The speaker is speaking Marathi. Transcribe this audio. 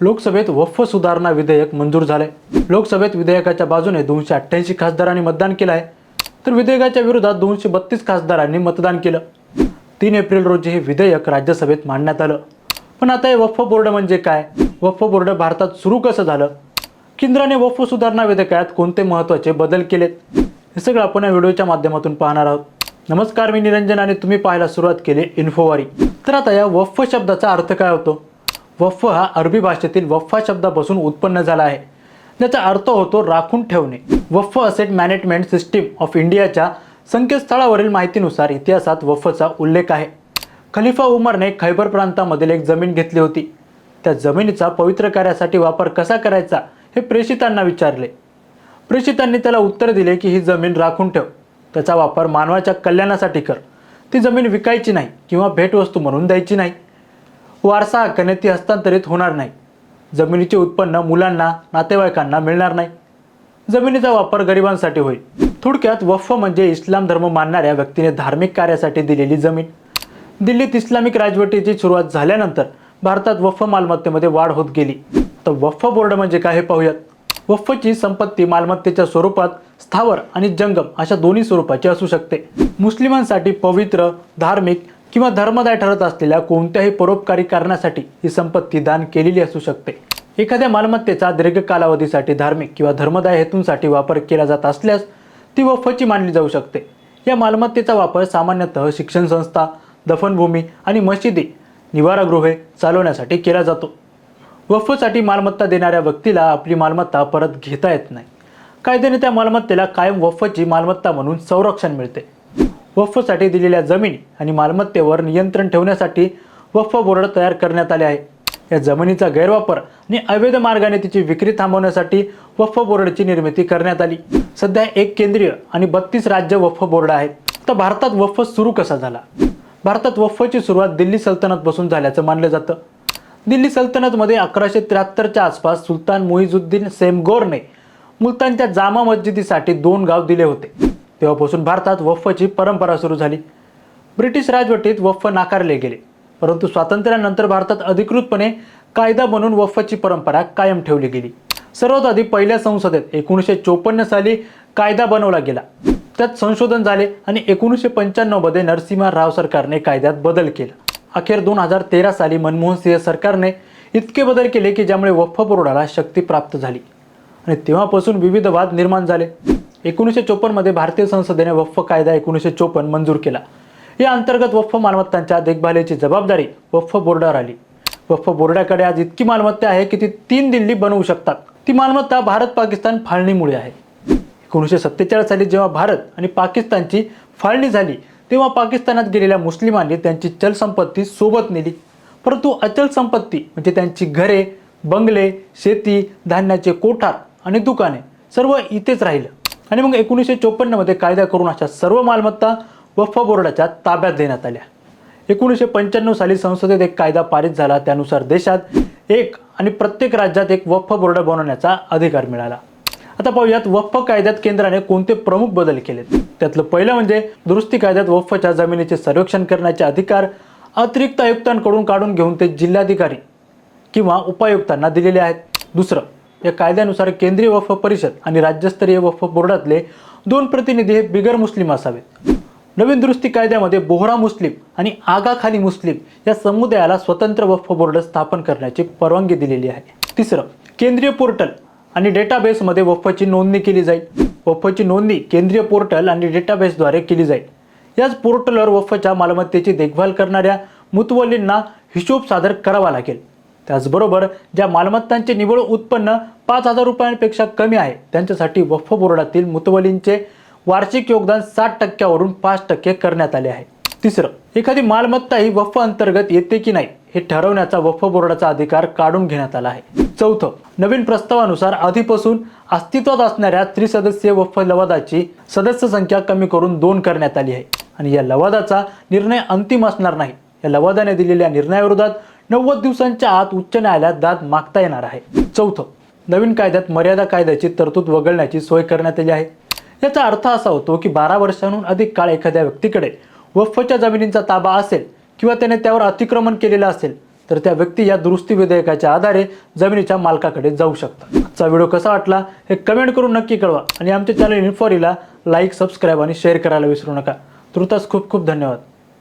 लोकसभेत वफ सुधारणा विधेयक मंजूर झाले लोकसभेत विधेयकाच्या बाजूने दोनशे अठ्ठ्याऐंशी खासदारांनी मतदान केलं आहे तर विधेयकाच्या विरोधात दोनशे बत्तीस खासदारांनी मतदान केलं. तीन एप्रिल रोजी हे विधेयक राज्यसभेत मांडण्यात आलं. पण आता हे वफ बोर्ड म्हणजे काय? वफ बोर्ड भारतात सुरू कसं झालं? केंद्राने वफ सुधारणा विधेयकात कोणते महत्त्वाचे बदल केलेत? हे सगळं आपण या व्हिडिओच्या माध्यमातून पाहणार आहोत. नमस्कार मी निरंजन आणि तुम्ही पाहायला सुरुवात केली इन्फोवारी. तर आता या वफ शब्दाचा अर्थ काय होतो? वफ हा अरबी भाषेतील वफ्फा शब्दापासून उत्पन्न झाला आहे. ज्याचा अर्थ होतो राखून ठेवणे. Waqf asset management system of इंडियाच्या संकेतस्थळावरील माहितीनुसार इतिहासात वफ्फचा उल्लेख आहे. खलिफा उमरने खैबर प्रांतामधील एक जमीन घेतली होती. त्या जमिनीचा पवित्र कार्यासाठी वापर कसा करायचा हे प्रेषितांना विचारले. प्रेषितांनी त्याला उत्तर दिले की ही जमीन राखून ठेव. त्याचा वापर मानवाच्या कल्याणासाठी कर. ती जमीन विकायची नाही किंवा भेटवस्तू म्हणून द्यायची नाही. वारसा हक्काने ती हस्तांतरित होणार नाही. जमिनीचे उत्पन्न मुलांना नातेवाईकांना मिळणार नाही. जमिनीचा वापर गरिबांसाठी होईल थोडक्यात वफ म्हणजे इस्लाम धर्म मानणाऱ्या व्यक्तीने धार्मिक कार्यासाठी दिलेली जमीन. दिल्लीत इस्लामिक राजवटीची सुरुवात झाल्यानंतर भारतात वफ मालमत्तेमध्ये वाढ होत गेली. तर वफ बोर्ड म्हणजे काय हे पाहूयात. वफची संपत्ती मालमत्तेच्या स्वरूपात स्थावर आणि जंगम अशा दोन्ही स्वरूपाची असू शकते. मुस्लिमांसाठी पवित्र धार्मिक किंवा धर्मदाय ठरत असलेल्या कोणत्याही परोपकारी कारणासाठी ही संपत्ती दान केलेली असू शकते. एखाद्या मालमत्तेचा दीर्घ कालावधीसाठी धार्मिक किंवा धर्मदाय हेतूंसाठी वापर केला जात असल्यास ती वफची मानली जाऊ शकते. या मालमत्तेचा वापर सामान्यतः शिक्षण संस्था दफनभूमी आणि मशिदी निवारागृहे चालवण्यासाठी केला जातो. वफसाठी मालमत्ता देणाऱ्या व्यक्तीला आपली मालमत्ता परत घेता येत नाही. कायद्याने त्या मालमत्तेला कायम वफची मालमत्ता म्हणून संरक्षण मिळते. वफसाठी दिलेल्या जमीन आणि मालमत्तेवर नियंत्रण ठेवण्यासाठी वफ बोर्ड तयार करण्यात आले आहे. या जमिनीचा गैरवापर आणि अवैध मार्गाने तिची विक्री थांबवण्यासाठी वफ बोर्डची निर्मिती करण्यात आली. सध्या एक केंद्रीय आणि बत्तीस राज्य वफ बोर्ड आहेत. तर भारतात वफ सुरू कसा झाला? भारतात वफची सुरुवात दिल्ली सल्तनतपासून झाल्याचं मानलं जातं. दिल्ली सल्तनतमध्ये अकराशे त्र्याहत्तरच्या आसपास सुलतान मुइजुद्दीन सेमगोरने मुलतानच्या जामा मस्जिदीसाठी दोन गाव दिले होते. तेव्हापासून भारतात वफ्फची परंपरा सुरू झाली. ब्रिटिश राजवटीत वफ्फ नाकारले गेले परंतु स्वातंत्र्यानंतर भारतात अधिकृतपणे कायदा बनून वफ्फची परंपरा कायम ठेवली गेली. सर्वात आधी पहिल्या संसदेत एकोणीसशे चोपन्न साली कायदा बनवला गेला. त्यात संशोधन झाले आणि एकोणीसशे पंच्याण्णवमध्ये नरसिंहा राव सरकारने कायद्यात बदल केला. अखेर दोन हजार तेरा साली मनमोहन सिंह सरकारने इतके बदल केले की ज्यामुळे वफ्फ बोर्डाला शक्ती प्राप्त झाली. आणि तेव्हापासून विविध वाद निर्माण झाले. एकोणीसशे चोपन्नमध्ये भारतीय संसदेने वफ्फ कायदा एकोणीसशे चोपन्न मंजूर केला. या अंतर्गत वफ्फ मालमत्तांच्या देखभालीची जबाबदारी वफ्फ बोर्डावर आली. वफ्फ बोर्डाकडे आज इतकी मालमत्ता आहे की ती तीन दिल्ली बनवू शकतात. ती मालमत्ता भारत पाकिस्तान फाळणीमुळे आहे. एकोणीसशे सत्तेचाळीस साली जेव्हा भारत आणि पाकिस्तानची फाळणी झाली तेव्हा पाकिस्तानात गेलेल्या मुस्लिमांनी त्यांची चलसंपत्ती सोबत नेली. परंतु अचल संपत्ती म्हणजे त्यांची घरे बंगले शेती धान्याचे कोठार आणि दुकाने सर्व इथेच राहिलं. आणि मग एकोणीसशे चोपन्नमध्ये कायदा करून अशा सर्व मालमत्ता वफ बोर्डाच्या ताब्यात देण्यात आल्या. एकोणीसशे पंच्याण्णव साली संसदेत एक कायदा पारित झाला. त्यानुसार देशात एक आणि प्रत्येक राज्यात एक वफ बोर्ड बनवण्याचा अधिकार मिळाला. आता पाहूयात वफ कायद्यात केंद्राने कोणते प्रमुख बदल केलेत? त्यातलं पहिलं म्हणजे दुरुस्ती कायद्यात वफच्या जमिनीचे सर्वेक्षण करण्याचे अधिकार अतिरिक्त आयुक्तांकडून काढून घेऊन ते जिल्हाधिकारी किंवा उपायुक्तांना दिलेले आहेत. दुसरं या कायद्यानुसार केंद्रीय वफ परिषद आणि राज्यस्तरीय वफ बोर्डातले दोन प्रतिनिधी हे बिगर मुस्लिम असावेत. नवीन दुरुस्ती कायद्यामध्ये बोहरा मुस्लिम आणि आगाखाली मुस्लिम या समुदायाला स्वतंत्र वफ बोर्ड स्थापन करण्याची परवानगी दिलेली आहे. तिसरं केंद्रीय पोर्टल आणि डेटाबेसमध्ये वफची नोंदणी केली जाईल. वफची नोंदणी केंद्रीय पोर्टल आणि डेटाबेसद्वारे केली जाईल. याच पोर्टलवर वफच्या मालमत्तेची देखभाल करणाऱ्या मुतवलींना हिशोब सादर करावा लागेल. त्याचबरोबर ज्या मालमत्तांचे निव्वळ उत्पन्न पाच हजार रुपयांपेक्षा कमी आहे त्यांच्यासाठी वक्फ बोर्डातील मुतवलींचे वार्षिक योगदान साठ टक्क्यावरून पाच टक्के करण्यात आले आहे. तिसरं एखादी मालमत्ता ही वफ अंतर्गत येते की नाही हे ठरवण्याचा वफ बोर्डाचा अधिकार काढून घेण्यात आला आहे. चौथं नवीन प्रस्तावानुसार आधीपासून अस्तित्वात असणाऱ्या त्रिसदस्यीय वफ लवादाची सदस्य संख्या कमी करून दोन करण्यात आली आहे. आणि या लवादाचा निर्णय अंतिम असणार नाही. या लवादाने दिलेल्या निर्णयाविरोधात नव्वद दिवसांच्या आत उच्च न्यायालयात दाद मागता येणार आहे. चौथं नवीन कायद्यात मर्यादा कायद्याची तरतूद वगळण्याची सोय करण्यात आली आहे. याचा अर्थ असा होतो की बारा वर्षांहून अधिक काळ एखाद्या व्यक्तीकडे वफच्या जमिनींचा ताबा असेल किंवा त्याने त्यावर अतिक्रमण केलेलं असेल तर त्या व्यक्ती या दुरुस्ती विधेयकाच्या आधारे जमिनीच्या मालकाकडे जाऊ शकतात. आजचा व्हिडिओ कसा वाटला हे कमेंट करून नक्की कळवा आणि आमच्या चॅनल इन्फॉरीला लाईक सबस्क्राईब आणि शेअर करायला विसरू नका. तुर्तास खूप खूप धन्यवाद.